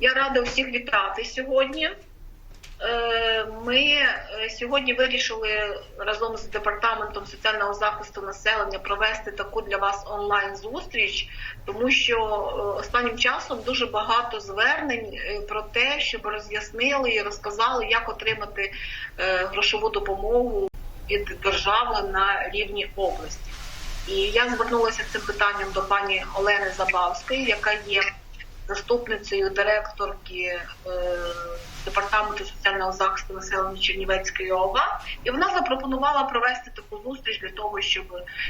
Я рада всіх вітати сьогодні. Е, Ми е, сьогодні вирішили разом з департаментом соціального захисту населення провести таку для вас онлайн зустріч, тому що е, останнім часом дуже багато звернень про те, щоб роз'яснили і розказали, як отримати грошову допомогу від держави на рівні області. І я звернулася цим питанням до пані Олени Забавської, яка є заступницею директорки е, департаменту соціального захисту населення Чернівецької ОВА, і вона запропонувала провести таку зустріч для того, щоб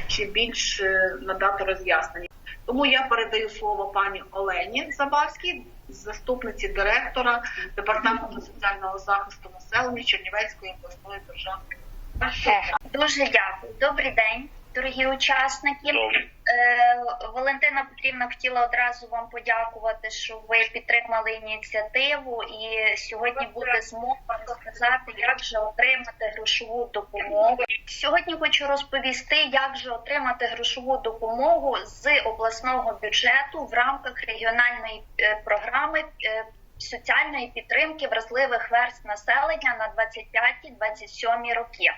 ще більше надати роз'яснення. Тому я передаю слово пані Олені Забавській, заступниці директора департаменту соціального захисту населення Чернівецької обласної державної. Дуже дякую. Добрий день, дорогі учасники. Е, Валентина Петрівна хотіла одразу вам подякувати, що ви підтримали ініціативу, і сьогодні буде змога розказати, як же отримати грошову допомогу. Сьогодні хочу розповісти, як же отримати грошову допомогу з обласного бюджету в рамках регіональної е, програми. е, Соціальної підтримки вразливих верст населення на 25-27 роки.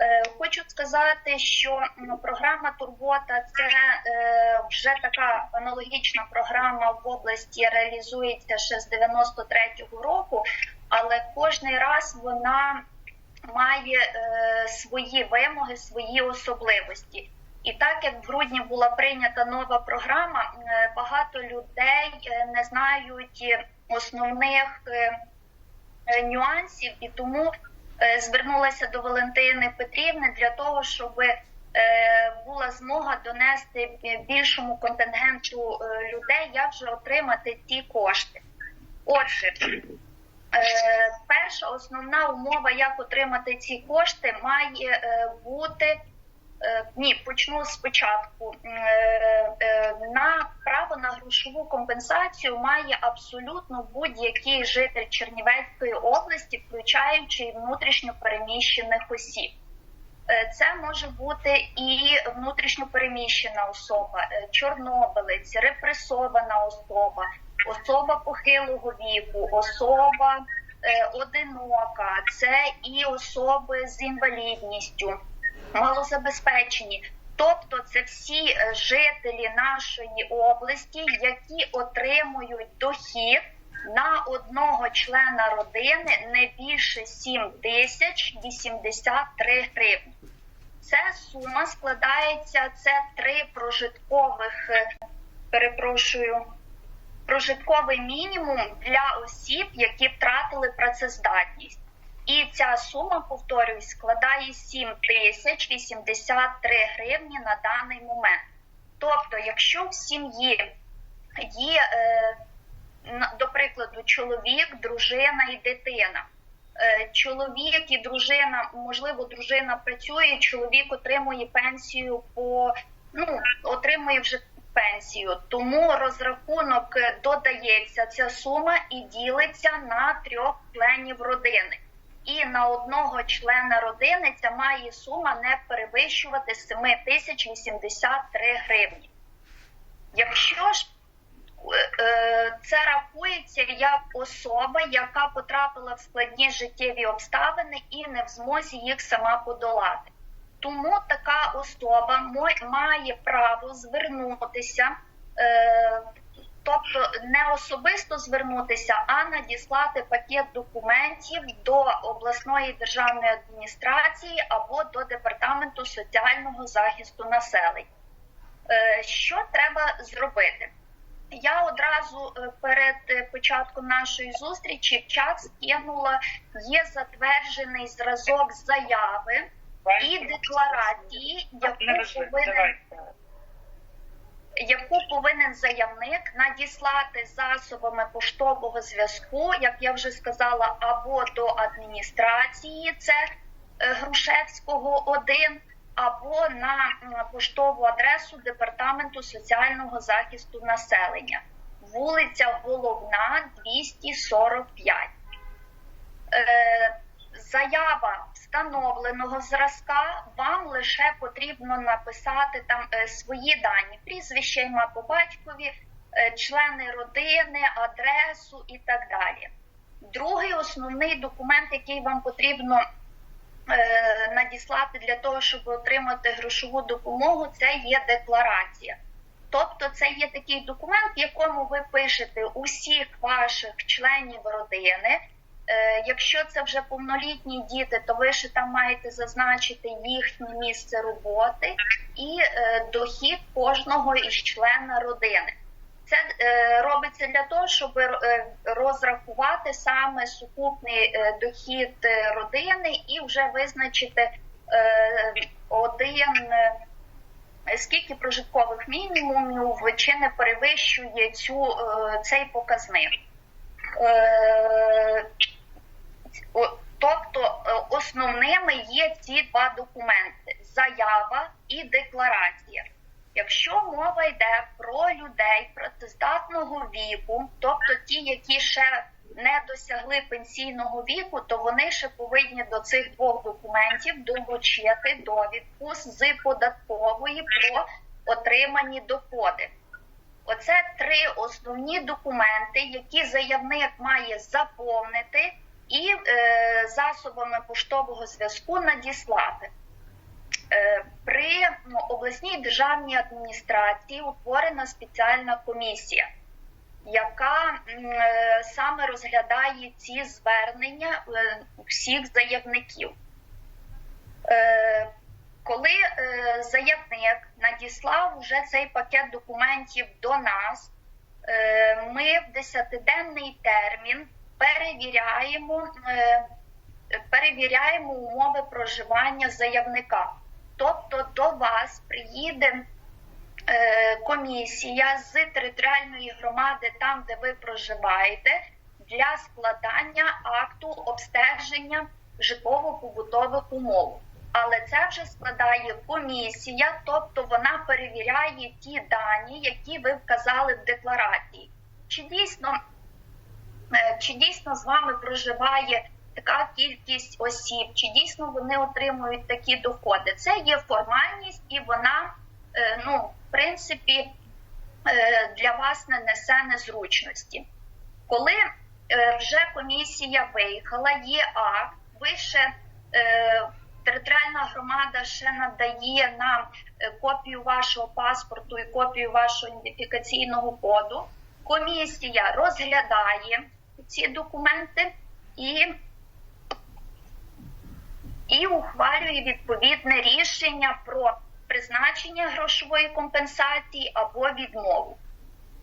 Е, Хочу сказати, що програма Турбота це е, вже така аналогічна програма в області реалізується ще з 93-го року, але кожний раз вона має е, свої вимоги, свої особливості. І так як в грудні була прийнята нова програма, багато людей не знають основних нюансів, і тому звернулася до Валентини Петрівни для того, щоб е, була змога донести більшому контингенту е, людей, як же отримати ці кошти. Отже, е, перша основна умова, як отримати ці кошти, має е, бути. Е, Ні, почну спочатку. Е, е, На право на грошову компенсацію має абсолютно будь-який житель Чернівецької області, включаючи внутрішньо переміщених осіб. Це може бути і внутрішньо переміщена особа, чорнобилець, репресована особа, особа похилого віку, особа одинока, це і особи з інвалідністю малозабезпечені. Тобто це всі е, жителі нашої області, які отримують дохід на одного члена родини не більше 7 тисяч 83 гривні. Ця сума складається це три прожиткових, е, перепрошую, прожитковий мінімум для осіб, які втратили працездатність. І ця сума, повторюсь, складає 7 тисяч 83 гривні на даний момент. Тобто, якщо в сім'ї є, е, до прикладу, чоловік, дружина і дитина. Е, Чоловік і дружина, можливо, дружина працює, чоловік отримує пенсію по ну, отримує вже пенсію. Тому розрахунок додається ця сума і ділиться на трьох членів родини і на одного члена родини ця має сума не перевищувати 7 тисяч 83 гривні. Якщо ж е, е, це рахується як особа, яка потрапила в складні життєві обставини і не в змозі їх сама подолати. Тому така особа має право звернутися е, тобто не особисто звернутися, а надіслати пакет документів до обласної державної адміністрації або до департаменту соціального захисту населення. Е, Що треба зробити? Я одразу е, перед е, початком нашої зустрічі в чат скинула є затверджений зразок заяви і декларації, яку повинен яку повинен заявник надіслати засобами поштового зв'язку, як я вже сказала, або до адміністрації, це е, Грушевського 1, або на поштову адресу Департаменту соціального захисту населення, вулиця Головна, 245. Е, Заява встановленого зразка вам лише потрібно написати там е, свої дані, прізвище ім'я по батькові, е, члени родини, адресу і так далі. Другий основний документ, який вам потрібно е, надіслати для того, щоб отримати грошову допомогу, це є декларація. Тобто, це є такий документ, в якому ви пишете усіх ваших членів родини. Е, Якщо це вже повнолітні діти, то ви ще там маєте зазначити їхнє місце роботи і е, дохід кожного із члена родини. Це е, робиться для того, щоб розрахувати саме сукупний дохід родини і вже визначити один. Скільки прожиткових мінімумів чи не перевищує цю, цей показник? Тобто е, основними є ці два документи: заява і декларація. Якщо мова йде про людей працездатного віку, тобто ті, які ще не досягли пенсійного віку, то вони ще повинні до цих двох документів долучити довідку з податкової про отримані доходи. Оце три основні документи, які заявник має заповнити і е, засобами поштового зв'язку надіслати. Е, При ну, обласній державній адміністрації утворена спеціальна комісія, яка е, саме розглядає ці звернення е, всіх заявників. Е, Коли е, заявник надіслав вже цей пакет документів до нас, е, ми в 10-денний термін перевіряємо, е, перевіряємо умови проживання заявника. Тобто до вас приїде е, комісія з територіальної громади, там де ви проживаєте, для складання акту обстеження житлово-побутових умов. Але це вже складає комісія, тобто вона перевіряє ті дані, які ви вказали в декларації. Чи дійсно, чи дійсно з вами проживає така кількість осіб, чи дійсно вони отримують такі доходи? Це є формальність, і вона, е, ну, в принципі, е, для вас не несе незручності. Коли е, вже комісія виїхала, є акт, ви ще е, територіальна громада ще надає нам е, копію вашого паспорту і копію вашого ідентифікаційного коду. Комісія розглядає ці документи і, і ухвалює відповідне рішення про призначення грошової компенсації або відмову.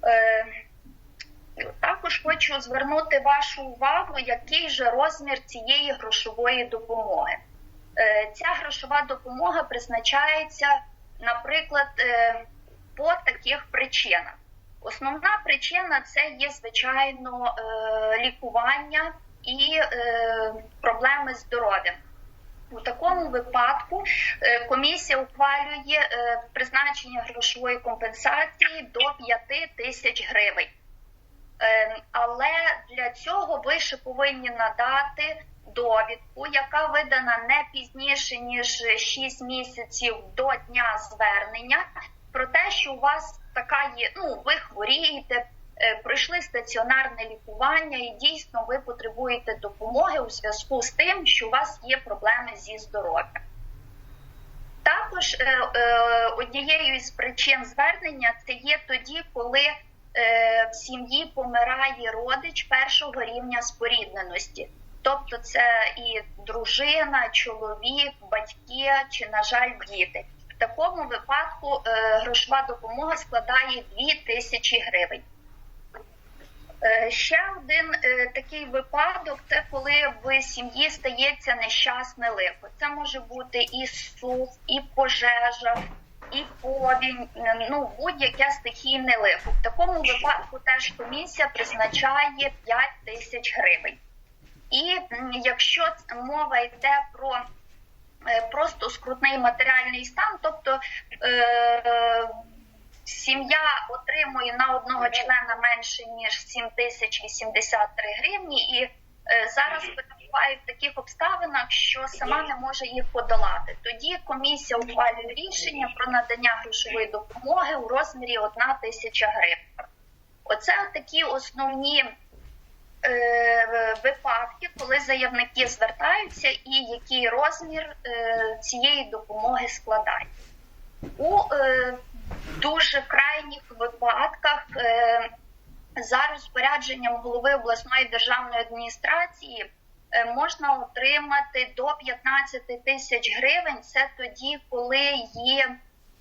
Е, також хочу звернути вашу увагу, який же розмір цієї грошової допомоги. Е, Ця грошова допомога призначається, наприклад, е, по таких причинах. Основна причина це є, звичайно, е, лікування і е, проблеми з здоров'ям. У такому випадку е, комісія ухвалює призначення грошової компенсації до 5 тисяч гривень. Але для цього ви ще повинні надати довідку, яка видана не пізніше ніж 6 місяців до дня звернення, про те, що у вас така є, ну ви хворієте, е, пройшли стаціонарне лікування, і дійсно ви потребуєте допомоги у зв'язку з тим, що у вас є проблеми зі здоров'ям. Також е, е, однією із причин звернення це є тоді, коли в сім'ї помирає родич першого рівня спорідненості. Тобто це і дружина, чоловік, батьки чи, на жаль, діти. В такому випадку е, грошова допомога складає 2 тисячі гривень. Е, ще один е, такий випадок це коли в сім'ї стається нещасне лихо. Це може бути і сув, і пожежа, і повінь, ну будь-яке стихійне лихо. В такому випадку теж комісія призначає 5 тисяч гривень. І якщо мова йде про просто скрутний матеріальний стан, тобто е, сім'я отримує на одного члена менше ніж 7083 гривні, і е, зараз перебуває в таких обставинах, що сама не може їх подолати. Тоді комісія ухвалює рішення про надання грошової допомоги у розмірі 1 тисяча гривень. Оце такі основні е, випадки, коли заявники звертаються, і який розмір е, цієї допомоги складає. У е, дуже крайніх випадках е, за розпорядженням голови обласної державної адміністрації е, можна отримати до 15 тисяч гривень. Це тоді, коли є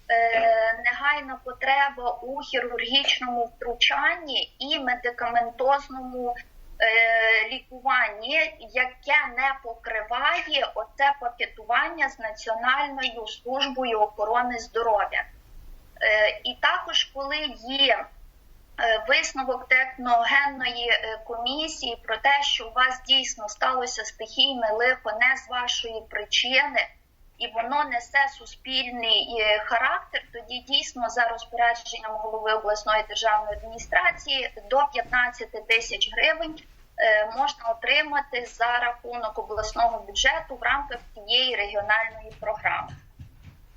е, негайна потреба у хірургічному втручанні і медикаментозному е, лікуванні, яке не покриває оце пакетування з Національною службою охорони здоров'я. Е, І також, коли є е, висновок техногенної комісії про те, що у вас дійсно сталося стихійне лихо не з вашої причини, і воно несе суспільний характер, тоді дійсно за розпорядженням голови обласної державної адміністрації до 15 тисяч гривень можна отримати за рахунок обласного бюджету в рамках цієї регіональної програми.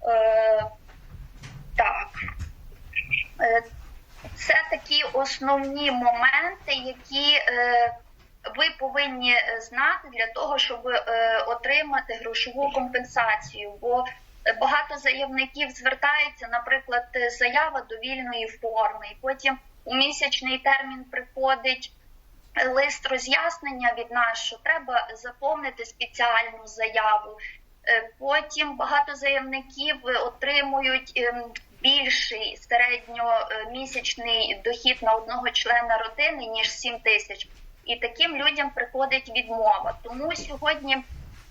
Е, Так. Е, Це такі основні моменти, які е, ви повинні е, знати для того, щоб е, отримати грошову компенсацію. Бо е, багато заявників звертаються, наприклад, е, заява до вільної форми, і потім у місячний термін приходить е, лист роз'яснення від нас, що треба заповнити спеціальну заяву. Е, Потім багато заявників е, отримують ем, більший середньомісячний дохід на одного члена родини ніж 7 тисяч. І таким людям приходить відмова. Тому сьогодні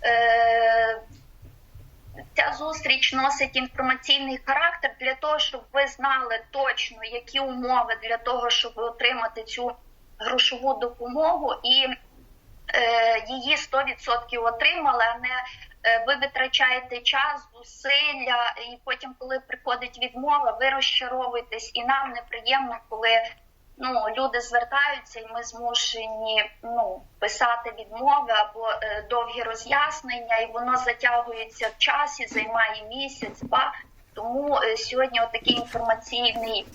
е, ця зустріч носить інформаційний характер для того, щоб ви знали точно, які умови для того, щоб отримати цю грошову допомогу і е, її 100% отримали, а не е, ви витрачаєте час, зусилля, і потім, коли приходить відмова, ви розчаровуєтесь, і нам неприємно, коли ну, люди звертаються, і ми змушені ну, писати відмови або е, довгі роз'яснення, і воно затягується в часі, займає місяць, два. Тому е, сьогодні отакий інформаційний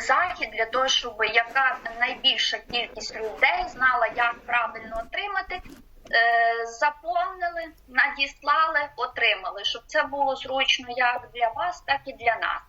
захід для того, щоб яка найбільша кількість людей знала, як правильно отримати. е, Заповнили, надіслали, отримали, щоб це було зручно як для вас, так і для нас.